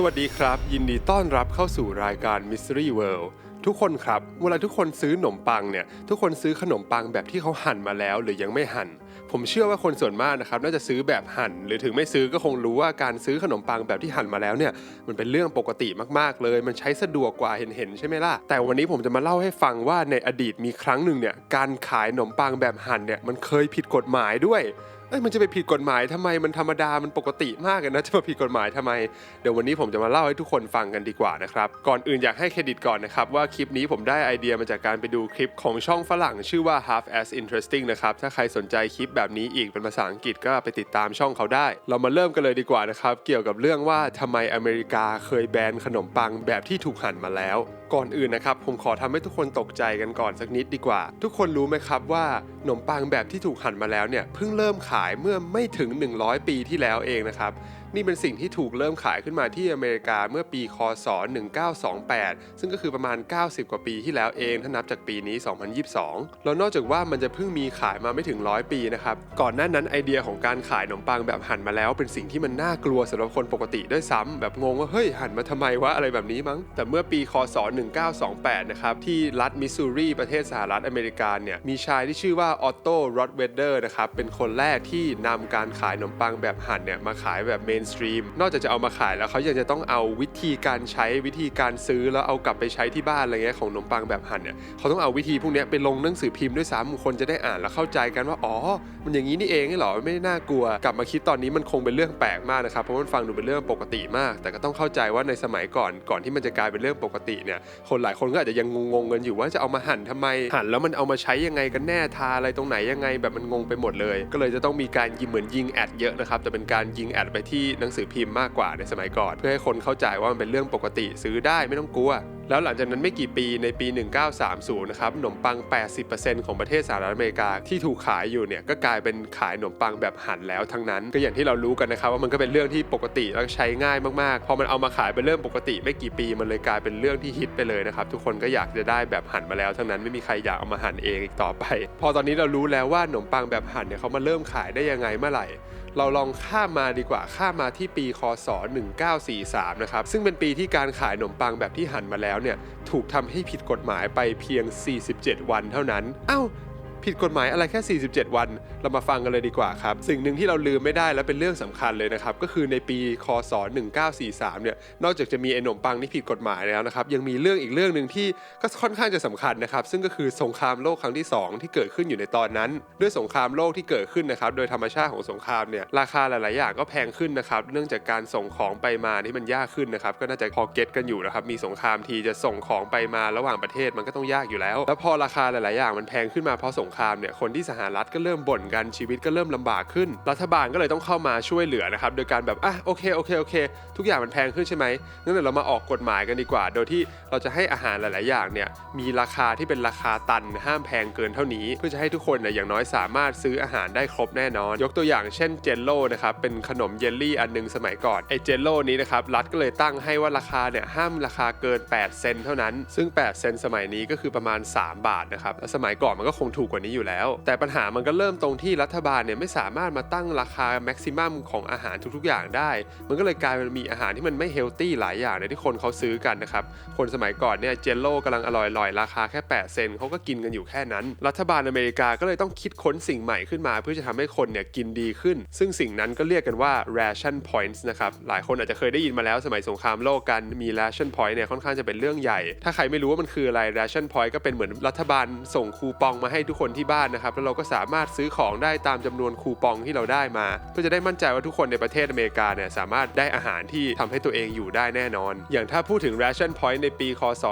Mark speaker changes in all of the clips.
Speaker 1: สวัสดีครับ ยินดีต้อนรับเข้าสู่รายการ Mystery World ทุกคนครับเวลาทุกคนซื้อขนมปังเนี่ยทุกคนซื้อขนมปังแบบที่เขาหั่นมาแล้วหรือยังไม่หั่น ผมเชื่อว่าคนส่วนมากนะครับน่าจะซื้อแบบหั่น หรือถึงไม่ซื้อก็คงรู้ว่าการซื้อขนมปังแบบที่หั่นมาแล้วเนี่ยมันเป็นเรื่องปกติมากๆเลย มันใช้สะดวกกว่าเห็นๆใช่ไหมล่ะแต่วันนี้ผมจะมาเล่าให้ฟังว่าในอดีตมีครั้งหนึ่งเนี่ยการขายขนมปังแบบหั่นเนี่ยมันเคยผิดกฎหมายด้วย เอ้ยมันจะไปผิดกฎหมายทำไมมันธรรมดามันปกติมากเลยนะจะมาผิดกฎหมายทำไม เดี๋ยววันนี้ผมจะมาเล่าให้ทุกคนฟังกันดีกว่านะครับก่อนอื่นอยากให้เครดิตก่อนนะครับว่าคลิปนี้ผมได้ไอเดียมาจากการไปดูคลิปของช่องฝรั่งชื่อว่า half as interesting นะครับถ้าใครสนใจคลิปแบบนี้อีกเป็นภาษาอังกฤษก็ไปติดตามช่องเขาได้ เรามาเริ่มกันเลยดีกว่านะครับเกี่ยวกับเรื่องว่าทำไมอเมริกาเคยแบนขนมปังแบบที่ถูกหั่นมาแล้ว ก่อนอื่นนะครับผมขอทำให้ทุกคนตกใจกันก่อนสักนิดดีกว่า ทุกคนรู้ไหมครับว่าขนมปังแบบที่ถูกหั่นมาแล้วเนี่ยเพิ่งเริ่มขายเมื่อไม่ถึง 100 ปีที่แล้วเองนะครับนี่เป็นสิ่งที่ถูกเริ่มขายขึ้นมาที่อเมริกาเมื่อปีคศ 1928 ซึ่งก็คือประมาณ 90 กว่าปีที่แล้วเองถ้านับจากปีนี้ 2022 แล้วนอกจากว่ามันจะเพิ่งมีขายมาไม่ถึงร้อยปีนะครับ ก่อนหน้านั้นไอเดียของการขายขนมปังแบบหั่นมาแล้วเป็นสิ่งที่มันน่ากลัวสำหรับคนปกติด้วยซ้ำแบบงงว่าเฮ้ยหั่นมาทำไมวะอะไรแบบนี้มั้ง แต่เมื่อปีคศ 1928 นะครับที่รัฐมิสซูรีประเทศสหรัฐอเมริกาเนี่ยมีชายที่ชื่อว่าออตโตโรดเวเดอร์นะครับเป็นคนแรกที่นำการขายขนมปังแบบหั่นเนี่ยมาขายแบบเมนสตรีมนอกจากจะเอามาขายแล้วเขายังจะต้องเอาวิธีการใช้วิธีการซื้อแล้วเอากลับไปใช้ที่บ้านอะไรเงี้ยของขนมปังแบบหั่นเนี่ยเขาต้องเอาวิธีพวกนี้ไปลงหนังสือพิมพ์ด้วยซ้ำคนจะได้อ่านแล้วเข้าใจกันว่าอ๋อ มันอย่างนี้นี่เองเหรอไม่ได้น่ากลัว กลับมาคิดตอนนี้มันคงเป็นเรื่องแปลกมากนะครับเพราะมันฟังดูเป็นเรื่องปกติมาก แต่ก็ต้องเข้าใจว่าในสมัยก่อนก่อนที่มันจะกลายเป็นเรื่องปกติเนี่ยคนหลายคนก็อาจจะยังงงๆกันอยู่ว่าจะเอามาหั่นทำไมหั่นแล้วมันเอามาใช้ยังไงกันแน่ทาอะไรตรงไหนยังไงแบบมันงงไปหมดเลย ก็เลยจะต้องมีการยิงเหมือนยิงแอดเยอะนะครับแต่เป็นการยิงแอดไปที่หนังสือพิมพ์มากกว่าในสมัยก่อน เพื่อให้คนเข้าใจว่ามันเป็นเรื่องปกติซื้อได้ไม่ต้องกลัว แล้วหลังจากนั้นไม่กี่ปีในปี 1930 นะครับขนมปัง 80%ของประเทศสหรัฐอเมริกาที่ถูกขายอยู่เนี่ยก็กลายเป็นขายขนมปังแบบหั่นแล้วทั้งนั้น ก็อย่างที่เรารู้กันนะครับว่ามันก็เป็นเรื่องที่ปกติแล้วใช้ง่ายมากๆพอมันเอามาขายเป็นเรื่องปกติ ไม่กี่ปีมันเลยกลายเป็นเรื่องที่ฮิตไปเลยนะครับทุกคนก็อยากจะได้แบบหั่นมาแล้วทั้งนั้นไม่มีใครอยากเอามาหั่นเองอีกต่อไป พอตอนนี้เรารู้แล้วว่าขนมปังแบบหั่นเนี่ยเขามาเริ่มขายได้ยังไงเมื่อไหร่ เราลองข้ามมาดีกว่าข้ามมาที่ปีคศ 1943 นะครับ ซึ่งเป็นปีที่การขายขนมปังแบบที่หั่นมาแล้วเนี่ย ถูกทำให้ผิดกฎหมายไปเพียง 47 วันเท่านั้น เอ้า ผิดกฎหมายอะไรแค่ 47 วัน เรามาฟังกันเลยดีกว่าครับ สิ่งหนึ่งที่เราลืมไม่ได้และเป็นเรื่องสำคัญเลยนะครับ ก็คือในปีคศ 1943 เนี่ย นอกจากจะมีไอ้ขนมปังที่ผิดกฎหมายแล้วนะครับ ยังมีเรื่องอีกเรื่องหนึ่งที่ก็ค่อนข้างจะสำคัญนะครับ ซึ่งก็คือสงครามโลกครั้งที่ 2 ที่เกิดขึ้นอยู่ในตอนนั้น ด้วยสงครามโลกที่เกิดขึ้นนะครับ โดยธรรมชาติของสงครามเนี่ย ราคาหลาย ๆ อย่างก็แพงขึ้นนะครับ เนื่องจากการส่งของไปมานี่มันยากขึ้นนะครับ ก็น่าจะพอเก็ตกันอยู่นะครับ มีสงครามทีจะส่งของไปมาระหว่างประเทศมันก็ต้องยากอยู่แล้ว แล้วพอราคาหลาย ๆ อย่างมันแพงขึ้นมาเพราะสงครามเนี่ยคนที่สหรัฐก็เริ่มบ่นกันชีวิตก็เริ่มลำบากขึ้น รัฐบาลก็เลยต้องเข้ามาช่วยเหลือนะครับโดยการแบบอะโอเคโอเคโอเค ทุกอย่างมันแพงขึ้นใช่ไหมงั้นเดี๋ยวเรามาออกกฎหมายกันดีกว่า โดยที่เราจะให้อาหารหลาย ๆ อย่างเนี่ยมีราคาที่เป็นราคาตันห้ามแพงเกินเท่านี้ เพื่อจะให้ทุกคนเนี่ยอย่างน้อยสามารถซื้ออาหารได้ครบแน่นอน ยกตัวอย่างเช่นเจลโล่นะครับเป็นขนมเยลลี่อันหนึงสมัยก่อนไอเจลโล่นี้นะครับรัฐก็เลยตั้งให้ว่าราคาเนี่ยห้ามราคาเกิน 8 เซนเท่านั้น ซึ่ง 8 เซนสมัยนี้ก็คือประมาณ 3 บาทนะครับและสมัยก่อนมันก็คงถูกกว่านี้อยู่แล้ว แต่ปัญหามันก็เริ่มตรงที่รัฐบาลเนี่ยไม่สามารถมาตั้งราคาแม็กซิมัมของอาหารทุกๆ อย่างได้ มันก็เลยกลายเป็นมีอาหารที่มันไม่เฮลตี้หลายอย่างในที่คนเขาซื้อกันนะครับ คนสมัยก่อนเนี่ยเจลโล่กำลังอร่อยๆ ราคาแค่ 8 เซนเขาก็กินกันอยู่แค่นั้น รัฐบาลอเมริกาก็เลยต้องคิดค้นสิ่งใหม่ขึ้นมา เพื่อจะทำให้คนเนี่ยกินดีขึ้น ซึ่งสิ่งนั้นก็เรียกกันว่า ration points นะครับ หลายคนอาจจะเคยได้ยินมาแล้วสมัยสงครามโลกกันมี ration point เนี่ยค่อนข้างจะเป็นเรื่องใหญ่ ถ้าใครไม่รู้ว่ามันคืออะไร ration point ก็เป็นเหมือนรัฐบาลส่งคูปองมาให้ทุกคนที่บ้านนะครับ แล้วเราก็สามารถซื้อของได้ตามจำนวนคูปองที่เราได้มา เพื่อจะได้มั่นใจว่าทุกคนในประเทศอเมริกาเนี่ยสามารถได้อาหารที่ทำให้ตัวเองอยู่ได้แน่นอน อย่างถ้าพูดถึง ration point ในปีคศ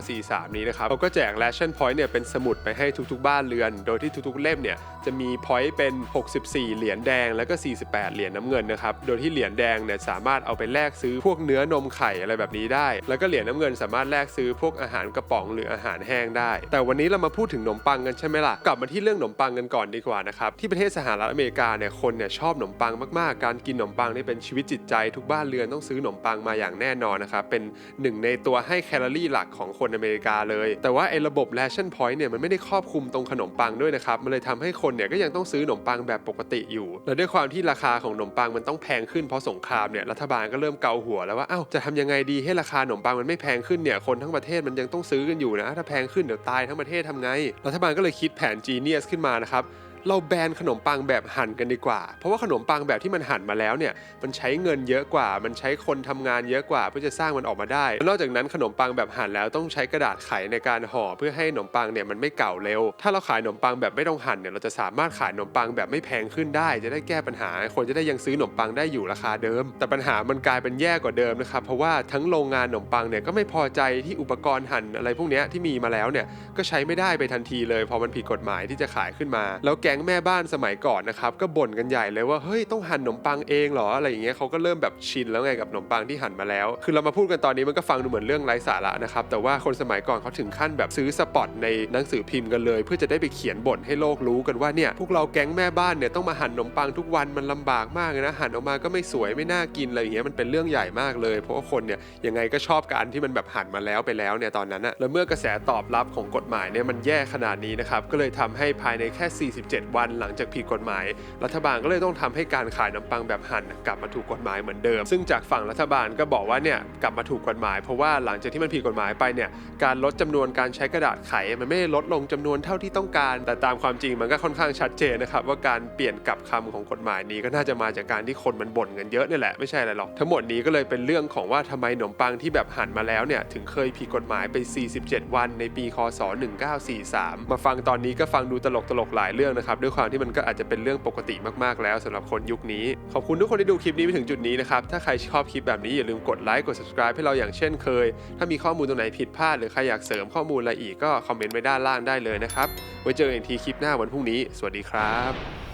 Speaker 1: 1943 นี้นะครับเราก็แจก ration point เนี่ยเป็นสมุดไปให้ทุกๆ บ้านเรือน โดยที่ทุกๆ เล่มเนี่ยจะมี point เป็น 64 เหรียญแดงแล้วก็ 48 เหรียญน้ำเงินนะครับ โดยที่เหรียญแดงเนี่ยสามารถเอาไปแลกซื้อพวกเนื้อนมไข่อะไรแบบนี้ได้ แล้วก็เหรียญน้ำเงินสามารถแลกซื้อพวกอาหารกระป๋องหรืออาหารแห้งได้ แต่วันนี้เรามาพูดถึงขนมปังกันใช่ไหมล่ะกลับมาที่เรื่องขนมปังกันก่อนดีกว่านะครับที่ประเทศสหรัฐอเมริกาเนี่ยคนเนี่ยชอบขนมปังมากๆ การกินขนมปังนี่เป็นชีวิตจิตใจ ทุกบ้านเรือนต้องซื้อขนมปังมาอย่างแน่นอนนะครับเป็นหนึ่งในตัวให้แคลอรี่หลักของคนอเมริกาเลย แต่ว่าไอ้ระบบ ration point เนี่ยมันไม่ได้ครอบคลุมตรงขนมปังด้วยนะครับมันเลยทำให้คนเนี่ยก็ยังต้องซื้อขนมปังแบบปกติอยู่ และด้วยความที่ราคาของขนมปังมันต้องแพงขึ้นเพราะสงครามเนี่ยรัฐบาลก็เริ่มเกาหัวแล้วว่าอ้าวจะทำยังไงดีให้ราคาขนมปังมันไม่แพงขึ้นเนี่ยคนทั้งประเทศมันยังต้องซื้อกันอยู่นะถ้าแพงขึ้นเดี๋ยวตายทั้งประเทศทำไงรัฐบาลก็เลยคิดแผนน Genius ขึ้นมานะครับ เราแบนขนมปังแบบหั่นกันดีกว่า เพราะว่าขนมปังแบบที่มันหั่นมาแล้วเนี่ยมันใช้เงินเยอะกว่า มันใช้คนทำงานเยอะกว่า เพื่อจะสร้างมันออกมาได้ นอกจากนั้นขนมปังแบบหั่นแล้วต้องใช้กระดาษไขในการห่อเพื่อให้ขนมปังเนี่ยมันไม่เก่าเร็ว ถ้าเราขายขนมปังแบบไม่ต้องหั่นเนี่ยเราจะสามารถขายขนมปังแบบไม่แพงขึ้นได้ จะได้แก้ปัญหา คนจะได้ยังซื้อขนมปังได้อยู่ราคาเดิม แต่ปัญหามันกลายเป็นแย่กว่าเดิมนะครับเพราะว่าทั้งโรงงานขนมปังเนี่ยก็ไม่พอใจที่อุปกรณ์หั่นอะไรพวกนี้ที่มีมาแล้วเนี่ยก็ใช้ไม่ได้ไปทันทีเลยพอมันผิดกฎหมายที่จะขายขึ้นมาแล้วแกก๊งแม่บ้านสมัยก่อนนะครับก็บ่นกันใหญ่เลยว่าเฮ้ยต้องหั่นขนมปังเองเหรออะไรอย่างเงี้ยเขาก็เริ่มแบบชินแล้วไงกับขนมปังที่หั่นมาแล้ว คือเรามาพูดกันตอนนี้มันก็ฟังดูเหมือนเรื่องไร้สาระนะครับแต่ว่าคนสมัยก่อนเขาถึงขั้นแบบซื้อสปอตในหนังสือพิมพ์กันเลย เพื่อจะได้ไปเขียนบ่นให้โลกรู้กันว่าเนี่ยพวกเราแก๊งแม่บ้านเนี่ยต้องมาหั่นขนมปังทุกวันมันลำบากมากนะหั่นออกมาก็ไม่สวยไม่น่ากินอะไรอย่างเงี้ยมันเป็นเรื่องใหญ่มากเลย เพราะว่าคนเนี่ยยังไงก็ชอบกับอันที่มันแบบหั่นมาแล้วไปแล้วเนี่ยตอนนั้นอะแล้วเมื่อกระแสตอบรับของกฎหมายเนี่ยมันแย่ขนาดนี้นะครับก็เลยทำให้ภายในแค่ 47 7 วันหลังจากผิดกฎหมาย รัฐบาลก็เลยต้องทำให้การขายน้ำปังแบบหั่นกลับมาถูกกฎหมายเหมือนเดิม ซึ่งจากฝั่งรัฐบาลก็บอกว่าเนี่ยกลับมาถูกกฎหมาย เพราะว่าหลังจากที่มันผิดกฎหมายไปเนี่ยการลดจำนวนการใช้กระดาษไขมันไม่ได้ลดลงจำนวนเท่าที่ต้องการ แต่ตามความจริงมันก็ค่อนข้างชัดเจนนะครับว่าการเปลี่ยนกลับคำของกฎหมายนี้ก็น่าจะมาจากการที่คนมันบ่นกันเยอะนี่แหละไม่ใช่อะไรหรอกทั้งหมดนี้ก็เลยเป็นเรื่องของว่าทำไมขนมปังที่แบบหั่นมาแล้วเนี่ยถึงเคยผิดกฎหมายไป 47 วันในปีคศ1943 มาฟังตอนนี้ก็ฟังดูตลกตลกๆหลายเรื่องนะครับด้วยความที่มันก็อาจจะเป็นเรื่องปกติมากๆแล้วสำหรับคนยุคนี้ ขอบคุณทุกคนที่ดูคลิปนี้ไปถึงจุดนี้นะครับถ้าใครชอบคลิปแบบนี้อย่าลืมกดไลค์กด subscribe ให้เราอย่างเช่นเคย ถ้ามีข้อมูลตรงไหนผิดพลาดหรือใครอยากเสริมข้อมูลอะไรอีกก็คอมเมนต์ไว้ด้านล่างได้เลยนะครับไว้เจอกันทีคลิปหน้าวันพรุ่งนี้ สวัสดีครับ